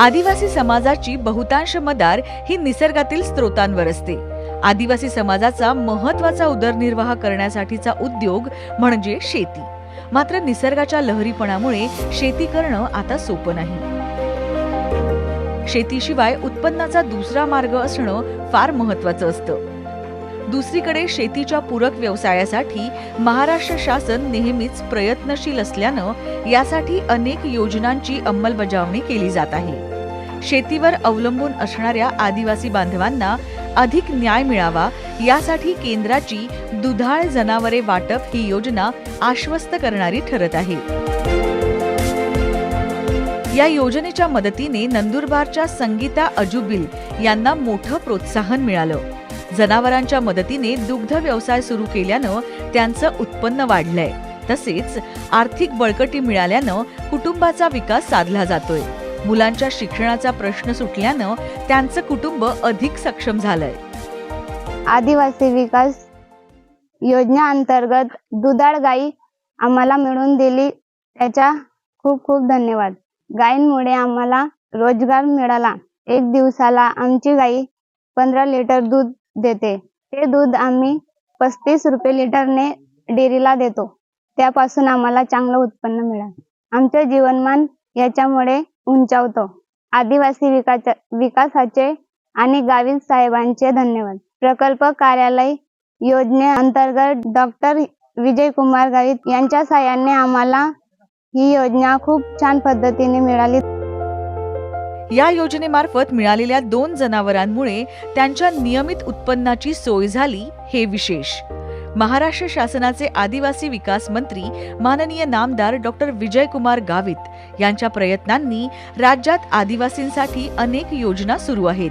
आदिवासी समाजाची बहुतांश मदार ही निसर्गातील स्त्रोतांवर असते. आदिवासी समाजाचा महत्त्वाचा उदरनिर्वाह करण्यासाठीचा उद्योग म्हणजे शेती. मात्र निसर्गाच्या लहरीपणामुळे शेती करणं आता सोपं नाही. शेतीशिवाय उत्पन्नाचा दुसरा मार्ग असणं फार महत्वाचं असतं. दुसरीकडे शेतीच्या पूरक व्यवसायासाठी महाराष्ट्र शासन नेहमीच प्रयत्नशील असल्यानं यासाठी अनेक योजनांची अंमलबजावणी केली जात आहे. शेतीवर अवलंबून असणाऱ्या आदिवासी बांधवांना अधिक न्याय मिळावा यासाठी केंद्राची दुधाळ जनावरे वाटप ही योजना आश्वस्त करणारी ठरत आहे. या योजनेच्या मदतीने नंदुरबारच्या संगीता अजुबिल यांना मोठं प्रोत्साहन मिळालं. जनावरांच्या मदतीने दुग्ध व्यवसाय सुरू केल्यानं त्यांचं उत्पन्न वाढलंय. तसेच आर्थिक बळकटी मिळाल्यानं कुटुंबाचा विकास साधला जातोय. मुलांच्या शिक्षणाचा प्रश्न सुटल्यानं त्यांचं कुटुंब अधिक सक्षम झालंय. आदिवासी विकास योजनेअंतर्गत दुधाळ गाई आम्हाला मिळवून दिली. त्याच्या खूप खूप धन्यवाद. गायींमुळे आम्हाला रोजगार मिळाला. एक दिवसाला आमची गाई पंधरा लिटर दूध देते. ते दूध आम्ही पस्तीस रुपये लिटरने डेअरीला देतो. त्यापासून आम्हाला चांगलं उत्पन्न मिळालं. आमचं जीवनमान याच्यामुळे उंचावतो. आदिवासी विकास विकासाचे आणि गावी साहेबांचे धन्यवाद. प्रकल्प कार्यालय योजनेअंतर्गत डॉक्टर विजय कुमार गावित यांच्या साहाय्याने आम्हाला ही योजना खूप छान पद्धतीने मिळाली. या योजनेमार्फत मिळालेल्या दोन जनावरांमुळे त्यांच्या नियमित उत्पन्नाची सोय झाली हे विशेष. महाराष्ट्र शासनाचे आदिवासी विकास मंत्री माननीय नामदार डॉक्टर विजयकुमार गावित यांच्या प्रयत्नांनी राज्यात आदिवासींसाठी अनेक योजना सुरू आहेत.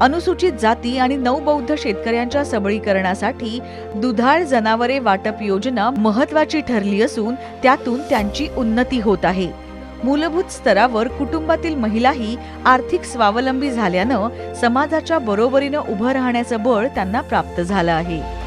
अनुसूचित जाती आणि नवबौद्ध शेतकऱ्यांच्या सबळीकरणासाठी दुधाळ जनावरे वाटप योजना महत्वाची ठरली असून त्यातून त्यांची उन्नती होत आहे. मूलभूत स्तरावर कुटुंबातील महिलाही आर्थिक स्वावलंबी झाल्यानं समाजाच्या बरोबरीनं उभं राहण्याचं बळ त्यांना प्राप्त झालं आहे.